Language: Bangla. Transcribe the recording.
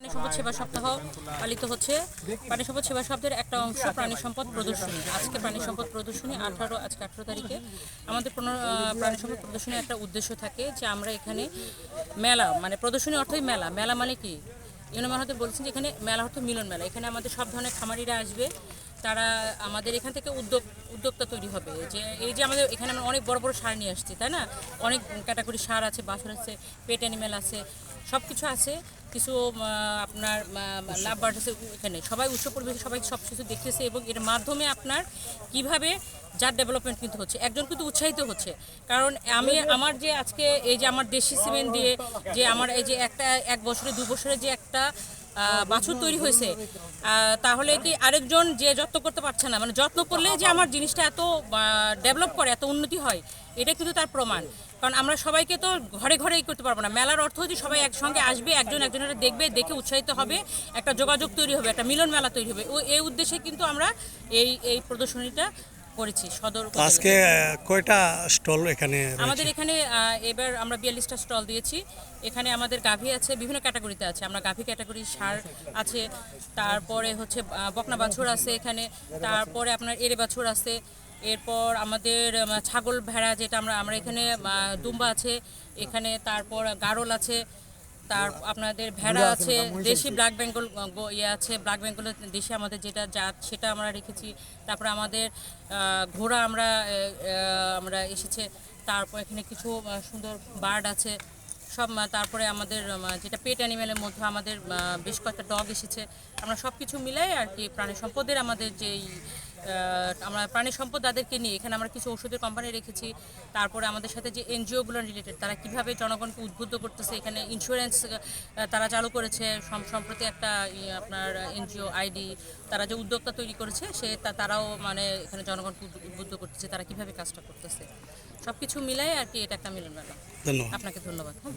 প্রাণী সম্পদ সেবা সপ্তাহ পালিত হচ্ছে। প্রাণী সম্পদ সেবা সপ্তাহের একটা অংশ প্রাণী সম্পদ প্রদর্শনী। আজকে প্রাণী সম্পদ প্রদর্শনী আঠারো, আজকে আঠারো তারিখে। আমাদের প্রাণী সম্পদ প্রদর্শনীর একটা উদ্দেশ্য থাকে যে আমরা এখানে মেলা মানে প্রদর্শনী অর্থই মেলা। মেলা মানে কি? ইউনো মাহাতে বলছেন যে এখানে মেলা অর্থ মিলন মেলা। এখানে আমাদের সব ধরনের খামারিরা আসবে। তারা আমাদের এখান থেকে উদ্যোগ, উদ্যোক্তা তৈরি হবে। যে এই যে আমাদের এখানে আমরা অনেক বড় বড় সার নিয়ে আসছি, তাই না? অনেক ক্যাটাগরি সার আছে বাছর আছে পেট অ্যানিমেল আছে সব কিছু আছে। কিছু আপনার লাভ বার্ড আছে, এখানে সবাই উচ্চ পরিবেশে সবাই সব কিছু দেখতেছে এবং এর মাধ্যমে আপনার কীভাবে যার ডেভেলপমেন্ট কিন্তু হচ্ছে, একজন কিন্তু উৎসাহিত হচ্ছে। কারণ আমি, আমার যে আজকে এই যে আমার দেশি সিমেন্ট দিয়ে যে আমার এই যে একটা এক বছরে, দু বছরে যে একটা বাছুর তৈরি হয়েছে। তাহলে কি আরেকজন যে যত্ন করতে পারছে না মানে যত্ন করলে যে আমার জিনিসটা এত ডেভেলপ করে, এত উন্নতি হয়, এটা কিন্তু তার প্রমাণ। কারণ আমরা সবাইকে তো ঘরে ঘরেই করতে পারব না। মেলার অর্থ হচ্ছে সবাই একসঙ্গে আসবে, একজন একজনের দেখবে, দেখে উৎসাহিত হবে, একটা যোগাযোগ তৈরি হবে, একটা মিলন মেলা তৈরি হবে। ও, এই উদ্দেশ্যে কিন্তু আমরা এই এই প্রদর্শনীটা করেছি সদর আজকে কয়টা স্টল এখানে আমাদের এখানে এবার আমরা বিয়াল্লিশটা স্টল দিয়েছি। এখানে আমাদের গাভী আছে বিভিন্ন ক্যাটাগরিতে আছে। আমরা গাভী ক্যাটাগরি সার আছে তারপরে হচ্ছে বকনা বাছুর আছে এখানে তারপরে আপনার এরে বাছুর আছে এরপর আমাদের ছাগল ভেড়া যেটা আমরা আমরা এখানে দুম্বা আছে এখানে তারপর গারল আছে তার আপনাদের ভেড়া আছে দেশি ব্ল্যাক বেঙ্গল ইয়ে আছে ব্ল্যাক বেঙ্গলের দেশি আমাদের যেটা জাত সেটা আমরা রেখেছি। তারপর আমাদের ঘোড়া আমরা আমরা এসেছে। তারপর এখানে কিছু সুন্দর বার্ড আছে। সব তারপরে আমাদের যেটা পেট অ্যানিমেলের মধ্যে আমাদের বেশ কয়েকটা ডগ এসেছে। আমরা সব কিছু মিলাই আর কি প্রাণী সম্পদের আমাদের যেই আমরা প্রাণী সম্পদ তাদেরকে নিয়ে এখানে আমরা কিছু ওষুধের কোম্পানি রেখেছি তারপরে আমাদের সাথে যে এনজিওগুলো রিলেটেড তারা কীভাবে জনগণকে উদ্বুদ্ধ করতেছে এখানে ইন্স্যুরেন্স তারা চালু করেছে সম্প্রতি একটা আপনার এনজিও আইডি তারা যে উদ্যোক্তা তৈরি করেছে সে তা- তারাও মানে এখানে জনগণকে উদ্বুদ্ধ করতেছে তারা কীভাবে কাজটা করতেছে। সব কিছু মিলাই আর কি এটা একটা মিলন মেলা আপনাকে ধন্যবাদ। হ্যাঁ